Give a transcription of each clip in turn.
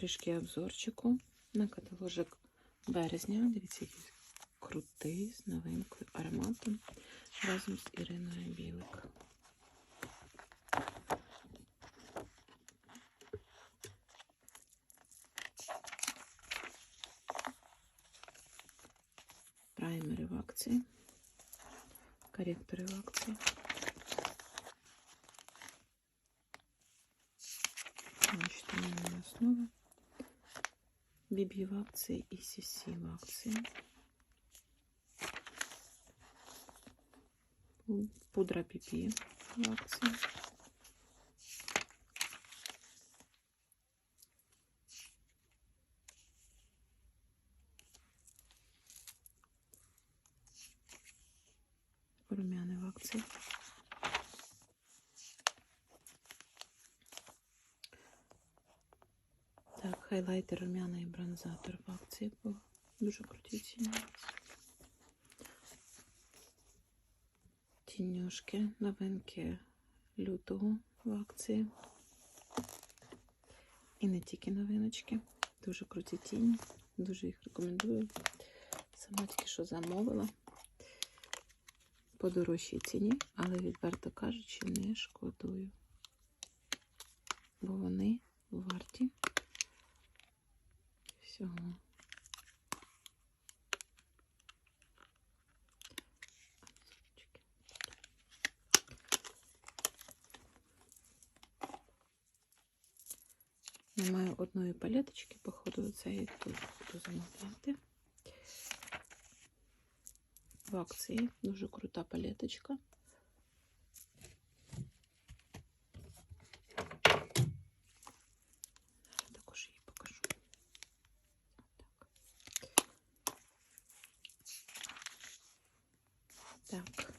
трішки обзорчику на каталожик березня. Дивіться, який крутий з новинкою ароматом разом з Іриною Білик. Праймери в акції, коректори в акції. Значит, основа. BB в акции и CC в. Пу- Пудра BB в акции. Румяна в акции. Хайлайтер румяна і бронзатор в акції по дуже круті ціні. Тінюшки, новинки лютого в акції. І не тільки новиночки. Дуже круті тіні. Дуже їх рекомендую. Сама тільки що замовила. По дорожчій ціні, але відверто кажучи, не шкодую. Бо вони варті всього. Обзорчики. Немає одної палеточки, походу, це я тут буду замовляти. В акції дуже крута палеточка. Так.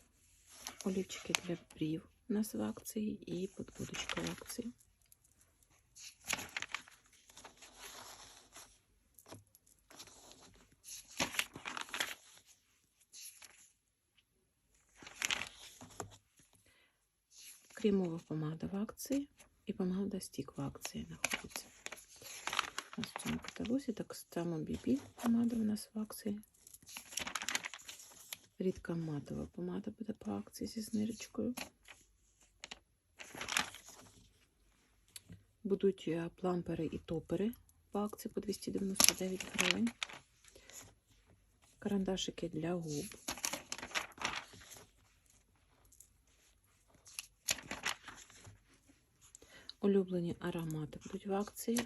Олівчики для брів у нас в акції і подводочка в акції. Кремова помада в акції і помада стік в акції знаходиться. У нас в цьому каталозі так само BB помада у нас в акції. Рідка матова помада буде по акції зі знижечкою. Будуть е, плампери і топери по акції по 299 гривень. Карандашики для губ. Улюблені аромати будуть в акції,